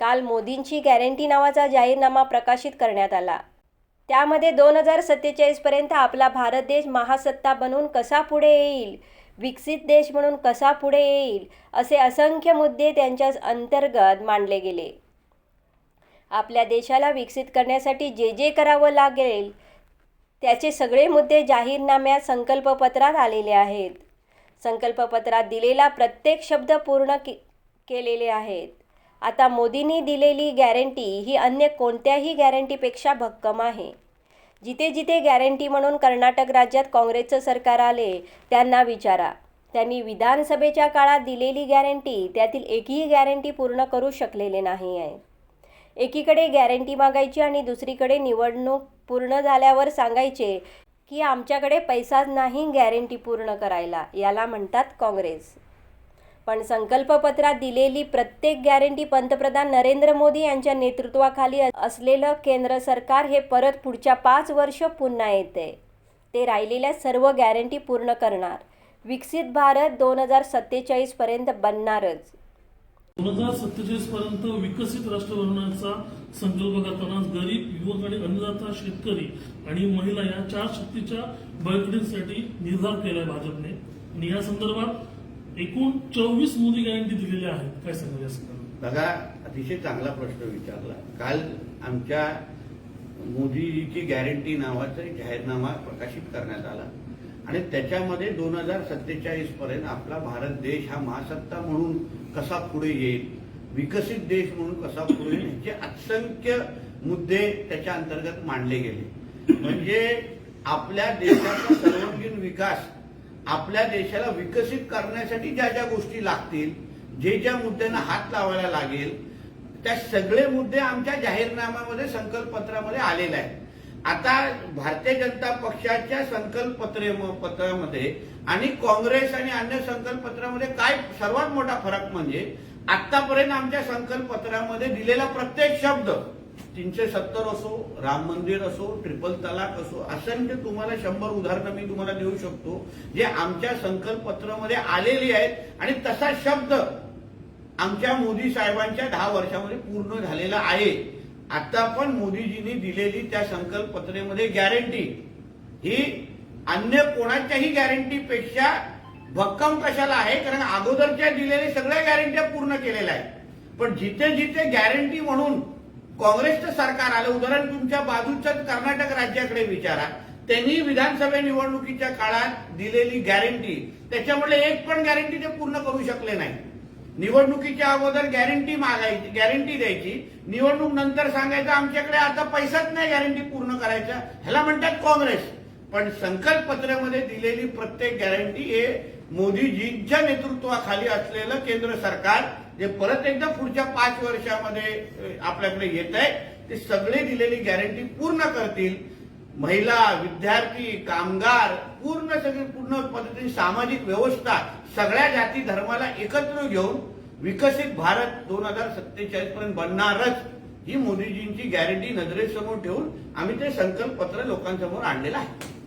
काल मोदींची गॅरंटी नावाचा जाहीरनामा प्रकाशित करण्यात आला. त्यामध्ये दोन हजार सत्तेचाळीसपर्यंत आपला भारत देश महासत्ता बनून कसा पुढे येईल? विकसित देश म्हणून कसा पुढे येईल? असे असंख्य मुद्दे त्यांच्या अंतर्गत मांडले गेले. आपल्या देशाला विकसित करण्यासाठी जे जे करावं लागेल त्याचे सगळे मुद्दे जाहीरनाम्यात संकल्पपत्रात आलेले आहेत. संकल्पपत्रात दिलेला प्रत्येक शब्द पूर्ण के केलेले आहेत. आता मोदींनी दिलेली गॅरंटी ही अन्य कोणत्याही गॅरंटीपेक्षा भक्कम आहे. जिथे जिथे गॅरंटी म्हणून कर्नाटक राज्यात काँग्रेसचं सरकार आले त्यांना विचारा. त्यांनी विधानसभेच्या काळात दिलेली गॅरंटी त्यातील एकही गॅरंटी पूर्ण करू शकलेले नाही आहे. एकीकडे गॅरंटी मागायची आणि दुसरीकडे निवडणूक पूर्ण झाल्यावर सांगायचे की आमच्याकडे पैसाच नाही गॅरंटी पूर्ण करायला याला म्हणतात काँग्रेस. पण संकल्पपत्रात दिलेली प्रत्येक गॅरंटी पंतप्रधान नरेंद्र मोदी यांच्या नेतृत्वाखाली असलेलं केंद्र सरकार हे परत पुढच्या पाच वर्ष पुन्हा येते. ते राहिलेल्या सर्व गॅरंटी पूर्ण करणार. विकसित भारत दोन हजार सत्तेचाळीसपर्यंत बनणारच. दोन हजार सत्तेचाळीस पर्यंत विकसित राष्ट्र बनवण्याचा संकल्प करताना गरीब युवक आणि अन्नदाता शेतकरी आणि महिला या चार शक्तीच्या बळकटीसाठी निर्धार केलाय भाजपने. आणि या संदर्भात एकूण चोवीस मोदी गॅरंटी दिलेल्या आहेत काय सांगाल या बघा अतिशय चांगला प्रश्न विचारला. काल आमच्या मोदीजीची गॅरंटी नावाचा एक जाहीरनामा प्रकाशित करण्यात आला. आणि त्याच्यामध्ये दोन हजार सत्तेचाळीस पर्यंत आपला भारत देश हा महासत्ता म्हणून कसा पुढे येईल विकसित देश म्हणून कसा पुढे येईल ह्याचे असंख्य मुद्दे त्याच्या अंतर्गत मांडले गेले. म्हणजे आपल्या देशाचा सर्वांगीण विकास आपल्या देशाला विकसित करण्यासाठी ज्या ज्या गोष्टी लागतील जे ज्या मुद्द्यांना हात लावायला लागेल त्या सगळे मुद्दे आमच्या जाहीरनाम्यामध्ये संकल्पपत्रामध्ये आलेले आहेत. आता भारतीय जनता पक्षाच्या संकल्पपत्रे पत्रामध्ये आणि काँग्रेस आणि अन्य संकल्पपत्रामध्ये काय सर्वात मोठा फरक म्हणजे आतापर्यंत आमच्या संकल्पपत्रामध्ये दिलेला प्रत्येक शब्द तीनशे सत्तर असो राम मंदिर असो ट्रिपल तलाक असो असंख्य तुम्हाला शंभर उदाहरणं मी तुम्हाला देऊ शकतो जे आमच्या संकल्पपत्रामध्ये आलेली आहेत आणि तसा शब्द आमच्या मोदी साहेबांच्या दहा वर्षामध्ये पूर्ण झालेला आहे. आता पण मोदीजींनी दिलेली त्या संकल्पपत्रेमध्ये गॅरंटी ही अन्य कोणाच्याही गॅरंटीपेक्षा भक्कम कशाला आहे? कारण अगोदरच्या दिलेल्या सगळ्या गॅरंट्या पूर्ण केलेल्या आहेत. पण जिथे जिथे गॅरंटी म्हणून काँग्रेसचं सरकार आलं उदाहरण तुमच्या बाजूच्या कर्नाटक राज्याकडे विचारा. त्यांनी विधानसभा निवडणुकीच्या काळात दिलेली गॅरंटी त्याच्यामुळे एक पण गॅरंटी ते पूर्ण करू शकले नाही. निवडणुकीच्या अगोदर गॅरंटी मागायची गॅरंटी द्यायची. निवडणूक नंतर सांगायचं आमच्याकडे आता पैसाच नाही गॅरंटी पूर्ण करायचा. ह्याला म्हणतात काँग्रेस. पण संकल्पपत्रामध्ये दिलेली प्रत्येक गॅरंटी हे मोदीजींच्या नेतृत्वाखाली असलेलं केंद्र सरकार जे परत एकदा पुढच्या पाच वर्षामध्ये आपल्याकडे येत आहे ते सगळे दिलेली गॅरंटी पूर्ण करतील. महिला विद्यार्थी कामगार पूर्ण सगळी पूर्ण पद्धतीने सामाजिक व्यवस्था सगळ्या जाती धर्माला एकत्र घेऊन विकसित भारत दोन हजार सत्तेचाळीस पर्यंत बनणारच ही मोदीजींची गॅरंटी नजरेसमोर ठेवून आम्ही ते संकल्पपत्र लोकांसमोर आणलेलं आहे.